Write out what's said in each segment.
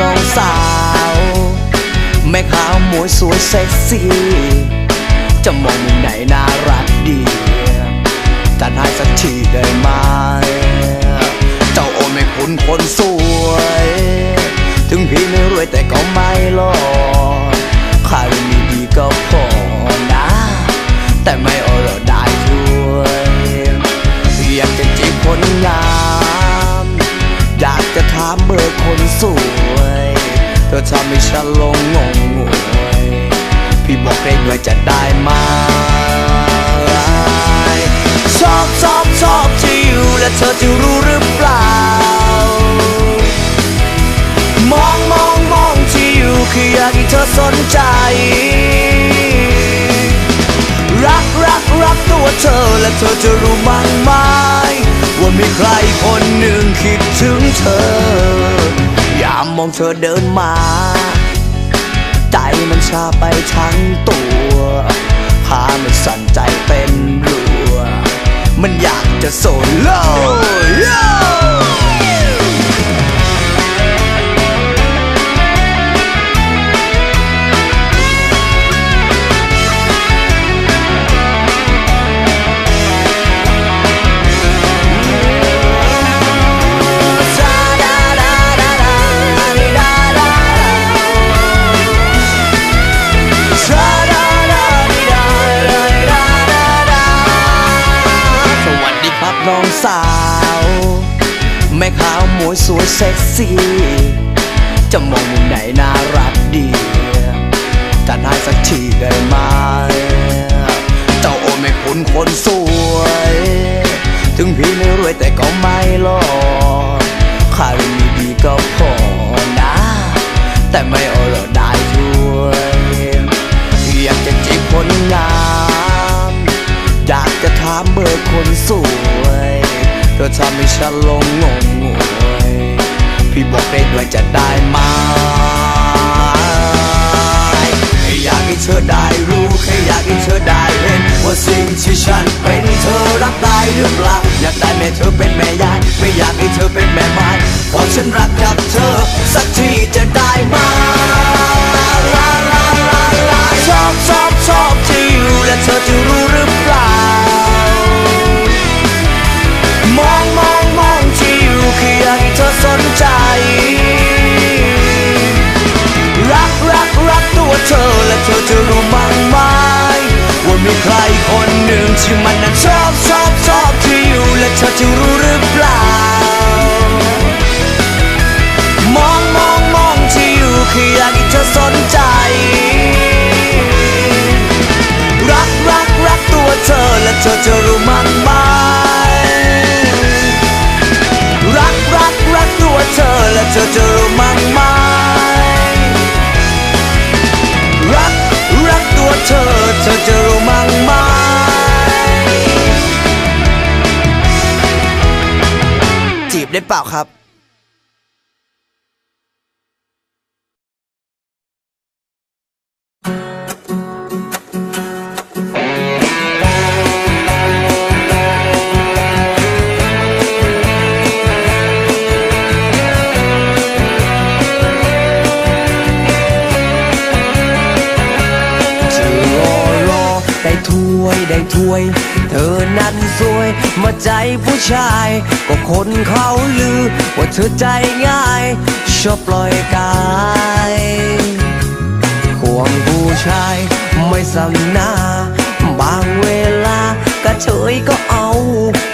น้องสาว แม่ขาหมวยสวยเซ็กซี่ จะมองมุมไหนน่ารักดีจัดให้สักทีได้ไหม เจ้าโอนไม่คุ้นคนสวย ถึงพี่ไม่รวยแต่ก็ไม่หลอกใครมีดีก็พอนะ แต่ไม่เอาเราได้ด้วยอยากจะจีบคนงาม อยากจะถามเบอร์คนสวยเธอทำให้ฉันลงงงงวยพี่บอกได้ด้วยจะได้ไหมชอบชอบชอบที่อยู่และเธอจะรู้หรือเสนใจ รักรักรักตัวเธอและเธอจะรู้มั้งไหมว่ามีใครคนหนึ่งคิดถึงเธอ ยามมองเธอเดินมา ใจมันชาไปทั้งตัวพามันสั่นใจเต้นรัว มันอยากจะโซโล่ น้องสาว แม่ขาวหมวยสวยเซ็กซี่ จะมองมุมไหนน่ารักดีจัดให้สักทีได้ไหมเจ้าโอไม่คุ้นคนสวย ถึงพี่ไม่รวยแต่ก็ไม่หลอกใครมีดีก็พอนะ แต่ไม่เอาเราได้ด้วยอยากจะจีบคนงามอยากจะถามเบอร์คนสวย เธอทำให้ฉันลงงงงวยพี่บอกได้ด้วยจะได้ไหมอยากให้เธอได้รู้แค่อยากให้เธอได้เห็นว่าสิ่งที่ฉันเป็นเธอรับได้หรือเปล่าอยากได้แม่เธอเป็นแม่ยายไม่อยากให้เธอเป็นแม่ไม้เพราะฉันรักกับเธอสักทีจะ ใครคนหนึ่งที่มันนั้นชอบชอบชอบที่อยู่และเธอจะรู้หรือเปล่า ได้เปล่าครับ ได้ถ้วย เธอนั้นสวยมาใจผู้ชาย ก็คนเขาลือ ว่าเธอใจง่าย ชอบปล่อยกายห่วงผู้ชายไม่สำหนาบางเวลาก็เฉยก็เอา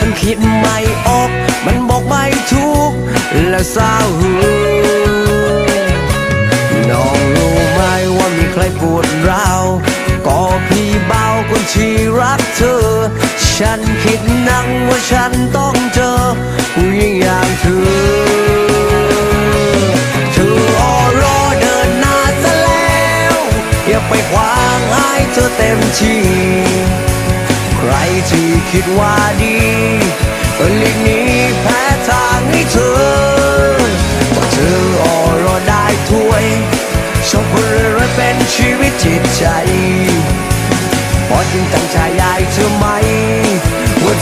มันคิดไม่ออก มันบอกไม่ถูกแล้วเศร้าหือ ฉันคิดนั่งว่าฉันต้องเจอผู้หญิงอย่างเธอเธอออรอเดินหน้าซะแล้วอย่าไปขวางให้เธอเต็มที่ ใครที่คิดว่าดีก็หลีกหนี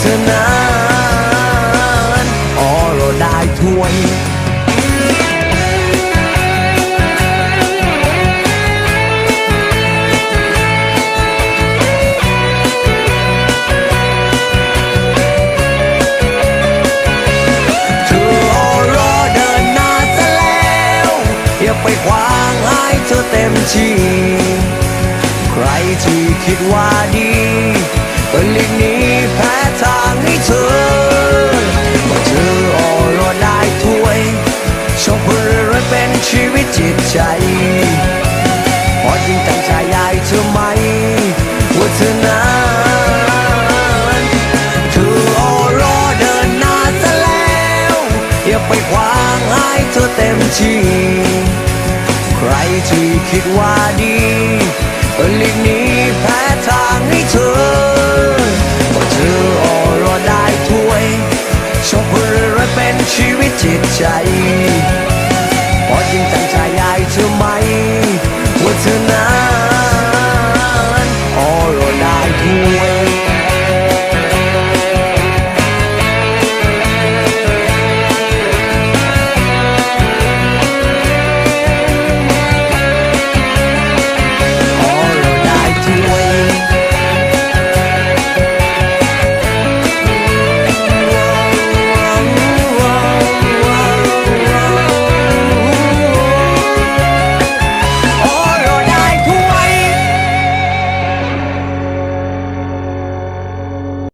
ธอนั้นออราได้ถ้วยเธอรอเดินหน้าซะแล้วอย่าไปขวางให้เธอเต็มที่ ใครที่คิดว่าดีก็หลีกนี้ เธอว่าเธอออรอได้ถ้วยชอบเพื่อเป็นชีวิตจิตใจพอจริงตั้งใจยายเธอไหมว่าเธอนั้นเธอออรอเดินหน้าซะแล้ว อย่าไปขวางให้เธอเต็มที่ใครที่คิดว่าดีลีกนี้แพ้ทางให้เธอวยชอบเพื่อ จิตใจ